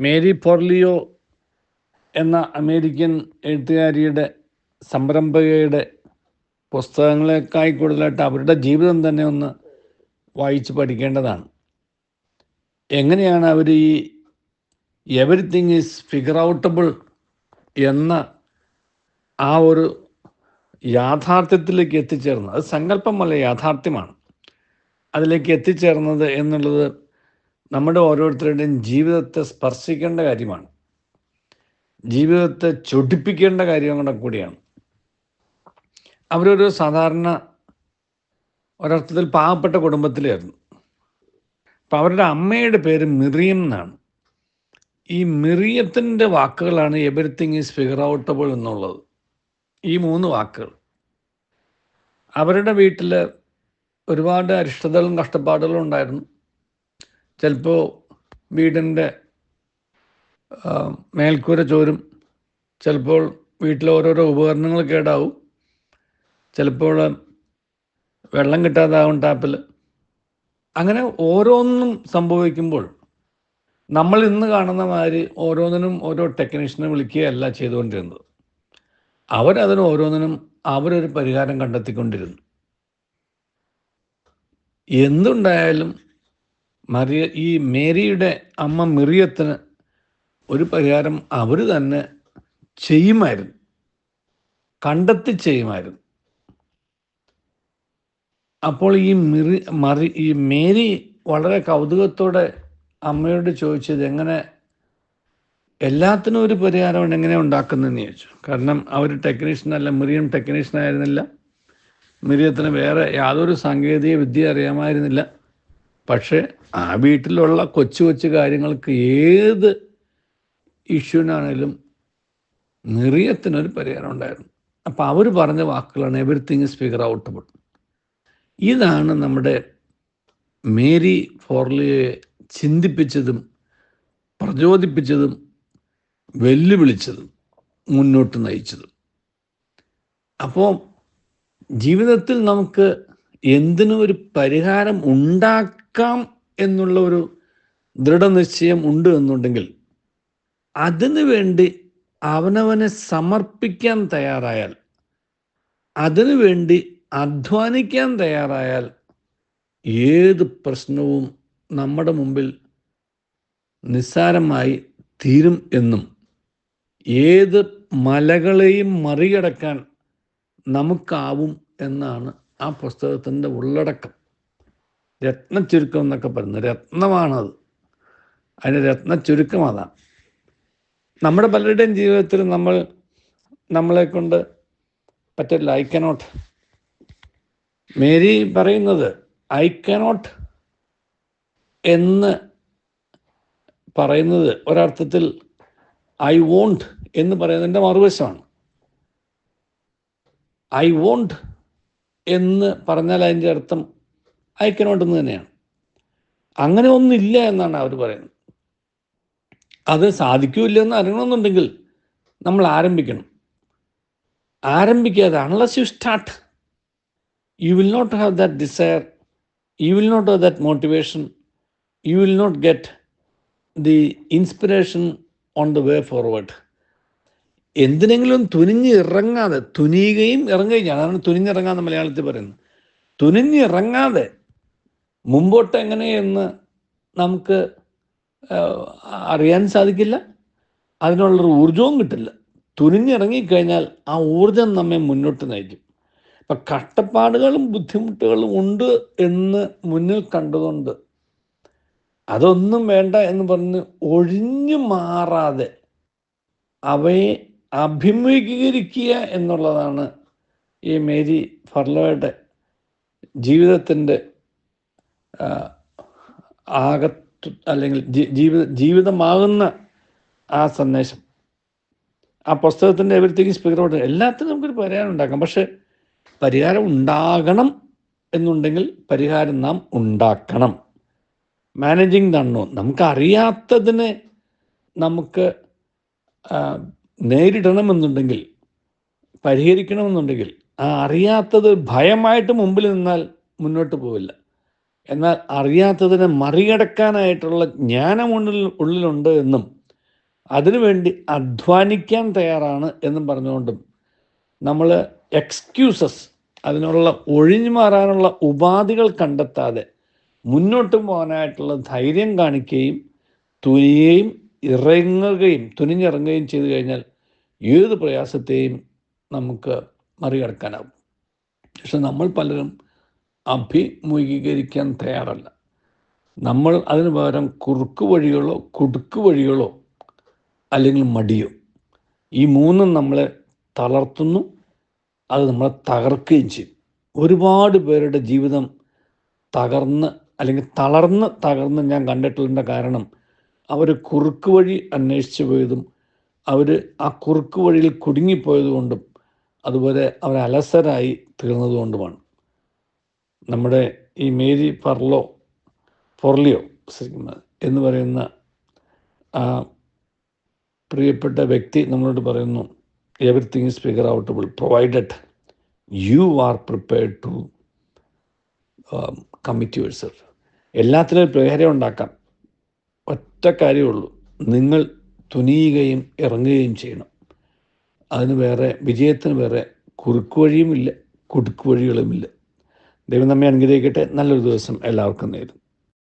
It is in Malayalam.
മേരി ഫോർലിയോ എന്ന അമേരിക്കൻ എഴുത്തുകാരിയുടെ സംരംഭകയുടെ പുസ്തകങ്ങളെക്കായി കൂടുതലായിട്ട് അവരുടെ ജീവിതം തന്നെ ഒന്ന് വായിച്ച് പഠിക്കേണ്ടതാണ്. എങ്ങനെയാണ് അവർ ഈ എവറിത്തിങ് ഈസ് ഫിഗർ ഔട്ടബിൾ എന്ന ആ ഒരു യാഥാർത്ഥ്യത്തിലേക്ക് എത്തിച്ചേർന്നത്? അത് സങ്കല്പമല്ല യാഥാർത്ഥ്യമാണ്. അതിലേക്ക് എത്തിച്ചേർന്നത് എന്നുള്ളത് നമ്മുടെ ഓരോരുത്തരുടെയും ജീവിതത്തെ സ്പർശിക്കേണ്ട കാര്യമാണ്. ജീവിതത്തെ ചൊടിപ്പിക്കേണ്ട കാര്യം കൂടെ കൂടിയാണ്. അവരൊരു സാധാരണ ഒരർത്ഥത്തിൽ പാവപ്പെട്ട കുടുംബത്തിലായിരുന്നു. അപ്പം അവരുടെ അമ്മയുടെ പേര് മിറിയം എന്നാണ്. ഈ മിറിയത്തിന്റെ വാക്കുകളാണ് എവരിത്തിങ് ഈസ് ഫിഗർ ഔട്ടബിൾ എന്നുള്ളത്. ഈ മൂന്ന് വാക്കുകൾ. അവരുടെ വീട്ടിൽ ഒരുപാട് അരിഷ്ടതകളും കഷ്ടപ്പാടുകളും ഉണ്ടായിരുന്നു. ചിലപ്പോൾ വീടിന്റെ മേൽക്കൂര ചോരും ചിലപ്പോൾ വീട്ടിലെ ഓരോരോ ഉപകരണങ്ങൾ കേടാവും. ചിലപ്പോൾ വെള്ളം കിട്ടാതാവും ടാപ്പിൽ അങ്ങനെ ഓരോന്നും സംഭവിക്കുമ്പോൾ നമ്മൾ ഇന്ന് കാണുന്ന മാതിരി ഓരോന്നിനും ഓരോ ടെക്നീഷ്യനെ വിളിക്കുകയല്ല ചെയ്തുകൊണ്ടിരുന്നത്. അവരതിന് ഓരോന്നിനും അവരൊരു പരിഹാരം കണ്ടെത്തിക്കൊണ്ടിരുന്നു. എന്തുണ്ടായാലും മറിയ ഈ മേരിയുടെ അമ്മ മിറിയത്തിന് ഒരു പരിഹാരം അവർ തന്നെ ചെയ്യുമായിരുന്നു. കണ്ടെത്തി ചെയ്യുമായിരുന്നു. അപ്പോൾ ഈ മിറി മറി ഈ മേരി വളരെ കൗതുകത്തോടെ അമ്മയോട് ചോദിച്ചത് എങ്ങനെ എല്ലാത്തിനും ഒരു പരിഹാരം എങ്ങനെ ഉണ്ടാക്കുന്നതെന്ന് ചോദിച്ചു. കാരണം അവർ ടെക്നീഷ്യനല്ല മിറിയം ടെക്നീഷ്യൻ ആയിരുന്നില്ല. മിറിയത്തിന് വേറെ യാതൊരു സാങ്കേതിക വിദ്യ അറിയാമായിരുന്നില്ല. പക്ഷേ ആ വീട്ടിലുള്ള കൊച്ചു കൊച്ചു കാര്യങ്ങൾക്ക് ഏത് ഇഷ്യൂവിനാണേലും നിറിയത്തിനൊരു പരിഹാരം ഉണ്ടായിരുന്നു. അപ്പോൾ അവർ പറഞ്ഞ വാക്കുകളാണ് എവറിത്തിങ് ഇസ് ഫിഗർ ഔട്ടബിൾ ഇതാണ് നമ്മുടെ മേരി ഫോർലിയെ ചിന്തിപ്പിച്ചതും പ്രചോദിപ്പിച്ചതും വെല്ലുവിളിച്ചതും മുന്നോട്ട് നയിച്ചതും. അപ്പോൾ ജീവിതത്തിൽ നമുക്ക് എന്തിനും ഒരു പരിഹാരം ഉണ്ടാക്കാം എന്നുള്ള ഒരു ദൃഢനിശ്ചയം ഉണ്ട് എന്നുണ്ടെങ്കിൽ അതിനു വേണ്ടി അവനവനെ സമർപ്പിക്കാൻ തയ്യാറായാൽ അതിനു വേണ്ടി അധ്വാനിക്കാൻ തയ്യാറായാൽ ഏത് പ്രശ്നവും നമ്മുടെ മുമ്പിൽ നിസ്സാരമായി തീരും എന്നും ഏത് മലകളെയും മറികടക്കാൻ നമുക്കാവും എന്നാണ് ആ പുസ്തകത്തിന്റെ ഉള്ളടക്കം. രത്ന ചുരുക്കം എന്നൊക്കെ പറയുന്നത്. രത്നമാണത്. അതിന് രത്ന ചുരുക്കം അതാണ്. നമ്മുടെ പലരുടെയും ജീവിതത്തിൽ നമ്മൾ നമ്മളെ കൊണ്ട് പറ്റില്ല ഐ കനോട്ട് മേരി പറയുന്നത് ഐ കനോട്ട് എന്ന് പറയുന്നത് ഒരർത്ഥത്തിൽ ഐ വോണ്ട് എന്ന് പറയുന്നതിന്റെ മറുവശമാണ്. ഐ വോണ്ട് എന്ന് പറഞ്ഞാൽ അതിന്റെ അർത്ഥം എന്ന് തന്നെയാണ്. അങ്ങനെ ഒന്നില്ല എന്നാണ് അവർ പറയുന്നത്. അത് സാധിക്കൂല്ല എന്ന് അറിയണമെന്നുണ്ടെങ്കിൽ നമ്മൾ ആരംഭിക്കണം. ആരംഭിക്കാതെ unless you start you will not have that desire you will not have that motivation you will not get the inspiration on the way forward എന്തിനെങ്കിലും തുനിഞ്ഞ് ഇറങ്ങാതെ തുനിയുകയും ഇറങ്ങുകയും അതാണ് തുനിഞ്ഞിറങ്ങാന്ന് മലയാളത്തിൽ പറയുന്നത്. തുനിഞ്ഞിറങ്ങാതെ മുമ്പോട്ട് എങ്ങനെയെന്ന് നമുക്ക് അറിയാൻ സാധിക്കില്ല. അതിനുള്ളൊരു ഊർജവും കിട്ടില്ല. തുനിഞ്ഞിറങ്ങിക്കഴിഞ്ഞാൽ ആ ഊർജം നമ്മെ മുന്നോട്ട് നയിക്കും. അപ്പം കഷ്ടപ്പാടുകളും ബുദ്ധിമുട്ടുകളും ഉണ്ട് എന്ന് മുന്നിൽ കണ്ടതുകൊണ്ട് അതൊന്നും വേണ്ട എന്ന് പറഞ്ഞ് ഒഴിഞ്ഞു മാറാതെ അവയെ അഭിമുഖീകരിക്കുക എന്നുള്ളതാണ് ഈ മേരി ഫർലോയുടെ ജീവിതത്തിന്റെ ആകത്തു അല്ലെങ്കിൽ ജീവിത ജീവിതമാകുന്ന ആ സന്ദേശം. ആ പുസ്തകത്തിന്റെ എവരിത്തിങ് സ്പീക്കറോട്ട് എല്ലാത്തിനും നമുക്കൊരു പരിഹാരം ഉണ്ടാക്കാം. പക്ഷേ പരിഹാരം ഉണ്ടാകണം എന്നുണ്ടെങ്കിൽ പരിഹാരം നാം ഉണ്ടാക്കണം. മാനേജിങ് ദണ്ണോ നമുക്കറിയാത്തതിനെ നമുക്ക് നേരിടണമെന്നുണ്ടെങ്കിൽ പരിഹരിക്കണമെന്നുണ്ടെങ്കിൽ ആ അറിയാത്തത് ഭയമായിട്ട് മുമ്പിൽ നിന്നാൽ മുന്നോട്ട് പോവില്ല. എന്നാൽ അറിയാത്തതിനെ മറികടക്കാനായിട്ടുള്ള ജ്ഞാനം ഉള്ളിൽ ഉള്ളിലുണ്ട് എന്നും അതിനുവേണ്ടി അധ്വാനിക്കാൻ തയ്യാറാണ് എന്നും പറഞ്ഞുകൊണ്ടും നമ്മൾ എക്സ്ക്യൂസസ് അതിനുള്ള ഒഴിഞ്ഞു മാറാനുള്ള ഉപാധികൾ കണ്ടെത്താതെ മുന്നോട്ട് പോകാനായിട്ടുള്ള ധൈര്യം കാണിക്കുകയും തുനിയുകയും ഇറങ്ങുകയും തുനിഞ്ഞിറങ്ങുകയും ചെയ്തു കഴിഞ്ഞാൽ ഏത് പ്രയാസത്തെയും നമുക്ക് മറികടക്കാനാവും പക്ഷെ നമ്മൾ പലരും അഭിമുഖീകരിക്കാൻ തയ്യാറല്ല. നമ്മൾ അതിന് പകരം കുറുക്ക് വഴികളോ കുടുക്ക് വഴികളോ അല്ലെങ്കിൽ മടിയോ. ഈ മൂന്നും നമ്മളെ തളർത്തുന്നു അത് നമ്മളെ തകർക്കുകയും ചെയ്യും. ഒരുപാട് പേരുടെ ജീവിതം തകർന്ന് അല്ലെങ്കിൽ തളർന്ന് തകർന്ന് ഞാൻ കണ്ടിട്ടുള്ള കാരണം അവർ കുറുക്ക് വഴി അന്വേഷിച്ചു പോയതും അവർ ആ കുറുക്ക് വഴിയിൽ കുടുങ്ങിപ്പോയതുകൊണ്ടും അതുപോലെ അവർ അലസരായി തീർന്നതുകൊണ്ടുമാണ്. നമ്മുടെ ഈ മേരി പർലോ പൊർലിയോ എന്ന് പറയുന്ന ആ പ്രിയപ്പെട്ട വ്യക്തി നമ്മളോട് പറയുന്നു everything is figureoutable provided you are prepared to commit yourself എല്ലാത്തിനും പ്രേരം ഉണ്ടാക്കാം. ഒറ്റ കാര്യമുള്ളൂ നിങ്ങൾ തുനിയുകയും ഇറങ്ങുകയും ചെയ്യണം. അതിന് വേറെ വിജയത്തിന് വേറെ കുറുക്ക് വഴിയുമില്ല കുടുക്ക് വഴികളുമില്ല. ദൈവം നമ്മെ അനുഗ്രഹിക്കട്ടെ. നല്ലൊരു ദിവസം എല്ലാവർക്കും നേരും